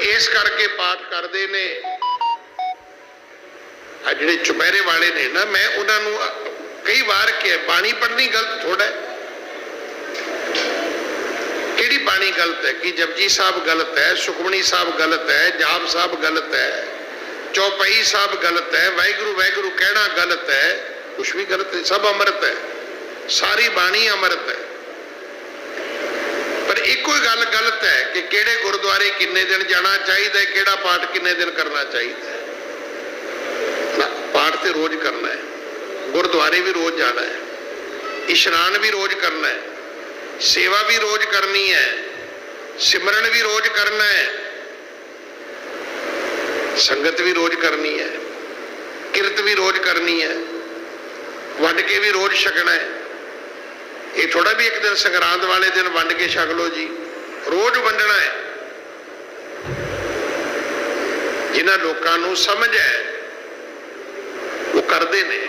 ਇਸ ਕਰਕੇ ਪਾਠ ਕਰਦੇ ਨੇ। ਆ ਜਿਹੜੇ ਚੁਪਹਿਰੇ ਵਾਲੇ ਨੇ ਨਾ, ਮੈਂ ਉਹਨਾਂ ਨੂੰ ਕਈ ਵਾਰ ਕਿਹਾ, ਬਾਣੀ ਪੜ੍ਹਨੀ ਗਲਤ ਥੋੜਾ ਹੈ। ਕਿਹੜੀ ਬਾਣੀ ਗਲਤ ਹੈ? ਕਿ ਜਪਜੀ ਸਾਹਿਬ ਗਲਤ ਹੈ? ਸੁਖਮਣੀ ਸਾਹਿਬ ਗਲਤ ਹੈ? ਜਾਪ ਸਾਹਿਬ ਗਲਤ ਹੈ? ਚੌਪਈ ਸਾਹਿਬ ਗਲਤ ਹੈ? ਵਾਹਿਗੁਰੂ ਵਾਹਿਗੁਰੂ ਕਹਿਣਾ ਗਲਤ ਹੈ? ਕੁਛ ਵੀ ਗਲਤ ਹੈ ਸਭ ਅੰਮ੍ਰਿਤ ਹੈ। ਸਾਰੀ ਬਾਣੀ ਅੰਮ੍ਰਿਤ ਹੈ। ਗੱਲ ਗਲਤ ਹੈ ਕਿ ਕਿਹੜੇ ਗੁਰਦੁਆਰੇ ਕਿੰਨੇ ਦਿਨ ਜਾਣਾ ਚਾਹੀਦਾ, ਕਿਹੜਾ ਪਾਠ ਕਿੰਨੇ ਦਿਨ ਕਰਨਾ ਚਾਹੀਦਾ ਪਾਠ ਤੇ ਰੋਜ਼ ਕਰਨਾ ਹੈ। ਗੁਰਦੁਆਰੇ ਵੀ ਰੋਜ਼ ਜਾਣਾ ਹੈ। ਇਸ਼ਨਾਨ ਵੀ ਰੋਜ਼ ਕਰਨਾ ਹੈ। ਸੇਵਾ ਵੀ ਰੋਜ਼ ਕਰਨੀ ਹੈ। ਸਿਮਰਨ ਵੀ ਰੋਜ਼ ਕਰਨਾ ਹੈ। ਸੰਗਤ ਵੀ ਰੋਜ਼ ਕਰਨੀ ਹੈ। ਕਿਰਤ ਵੀ ਰੋਜ਼ ਕਰਨੀ ਹੈ। ਵੰਡ ਕੇ ਵੀ ਰੋਜ਼ ਛਕਣਾ ਹੈ। ਇਹ ਥੋੜਾ ਵੀ ਇੱਕ ਦਿਨ ਸੰਗਰਾਂਦ ਵਾਲੇ ਦਿਨ ਵੰਡ ਕੇ ਛਕ ਲਓ ਜੀ। ਰੋਜ਼ ਵੰਡਣਾ ਹੈ। ਜਿਨ੍ਹਾਂ ਲੋਕਾਂ ਨੂੰ ਸਮਝ ਹੈ ਉਹ ਕਰਦੇ ਨੇ।